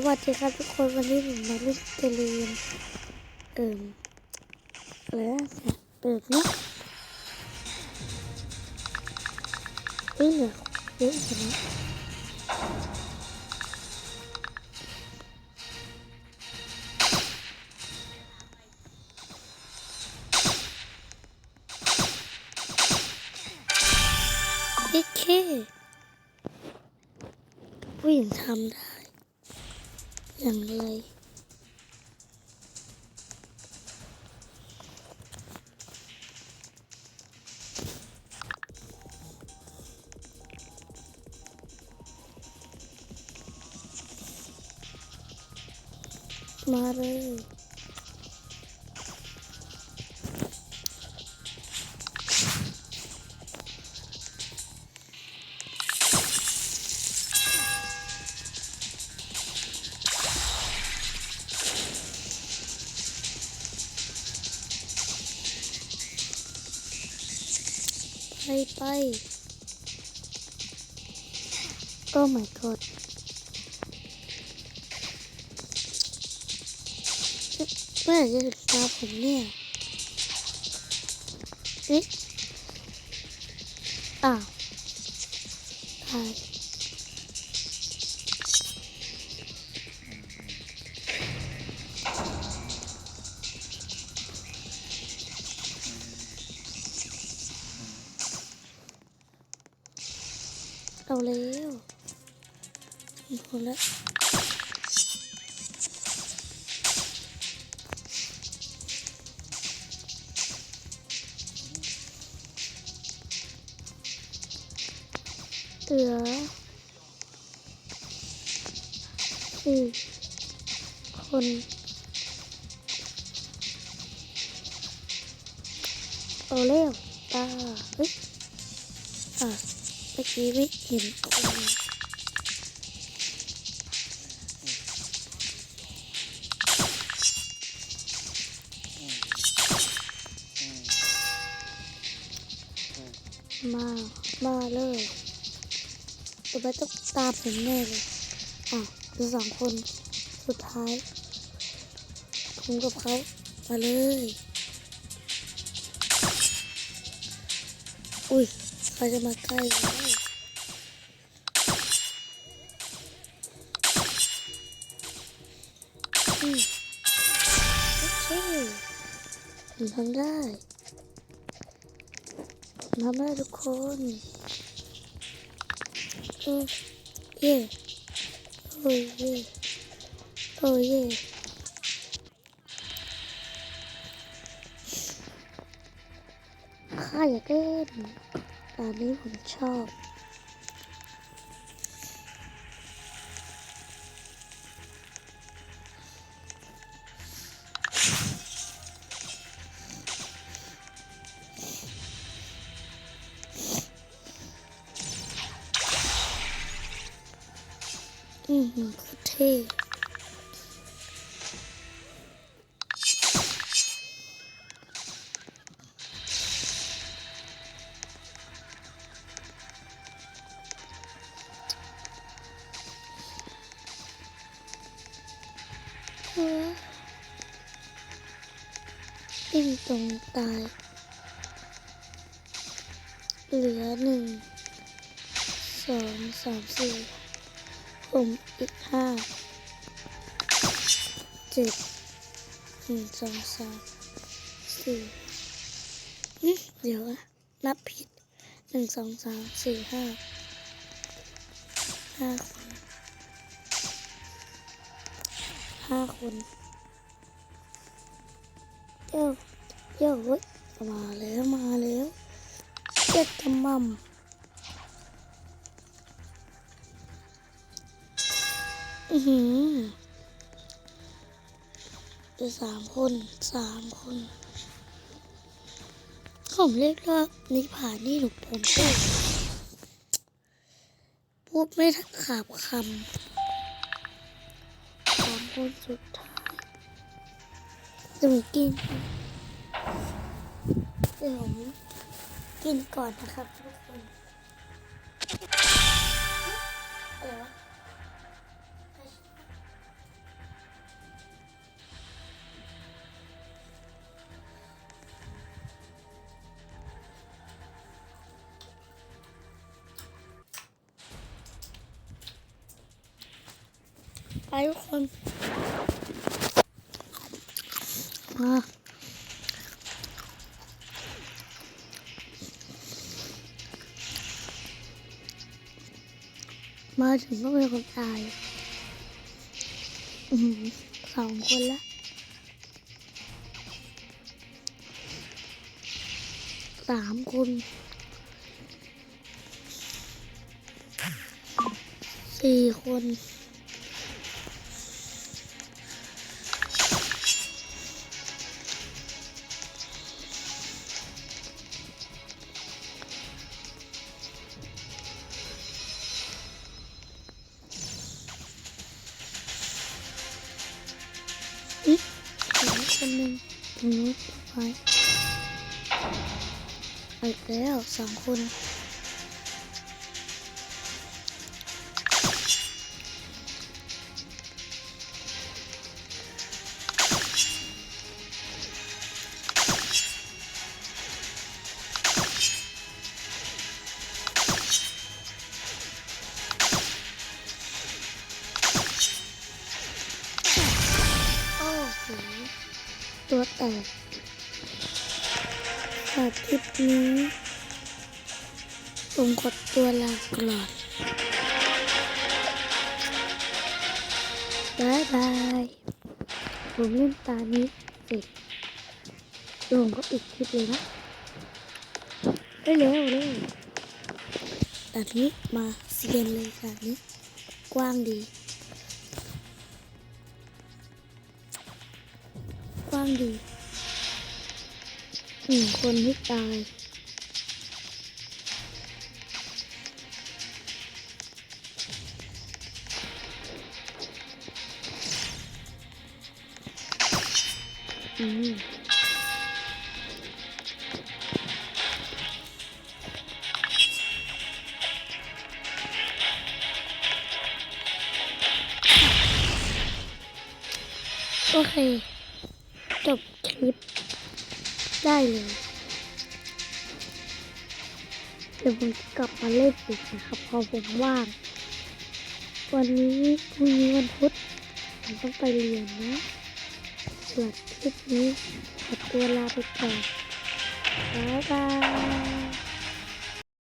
สวัสดีครับทุกคนวันนี้ผมมาเล่นเกลีนเอิ่มอะไรนะเนี่ยเปิดเนาะเอ้ยเหลือเยอะจังนะโอเคผู้หญิงทำได้ อย่ ไป โอ้ my god เมื่อจะถึงตาผมเนี่ยเอ๊ะอ้าวตาย พอแล้วเหลือสี่คนเอาเร็วตาเอ้ยอะเมื่อกี้ไม่เห็น มามาเลยต่อไปต้องตามผมแน่เลยอะคือสองคนสุดท้ายผมกับเขามาเลย อุ้ยเขาจะมาใกล้แล้วอืมโอเคผมทำได้ ผมทำได้ทุกคนเออเย่โอ้ยเย่โอ้ยเย่ข้าอยากเล่นตอนนี้ผมชอบ อือหือโคตรเท่เออปิ้งตรงตาย เหลือหนึ่ง สอง สามสี่ ผมอีกห้าเจ็ดหนึ่งสองสามสี่อือเดี๋ยวอะนับผิดหนึ่งสองสามสี่ห้าห้าคนห้าคนเดี๋ยวเดี๋ยวเว้ยมาแล้วมาแล้วเจ็ดกำมั่ม อือหือเหลือสามคนสามคนผมเรียกว่านิพานี่หนูผมพูดพูดไม่ทันขาบคำสามคนสุดท้ายจะมีกินเดี๋ยวผมกินก่อนนะครับทุกคน ไปทุกคนมามาถึงก็มีคนตายอืมสองคนละสามคนสี่คน คนหนึ่งตรงนู้นไปไปแล้วสองคน แตกขาดคลิปนี้ ผมกดตัวลาก่อนบายบาย ผมเล่นตานี้เสร็จลงก็ปิดคลิปเลยนะเร็วเร็วเร็วตอนนี้มาเซียนเลยตอนนี้ กว้างดี กว้างดี หนึ่งคนที่ตายอืมโอเค จบคลิป ได้เลยเดี๋ยวผมกลับมาเล่นอีกนะครับพอผมว่าง วันนี้พรุ่งนี้วันพุธผมต้องไปเรียนนะสำหรับคลิปนี้ขอตัวลาไปก่อนบ๊ายบาย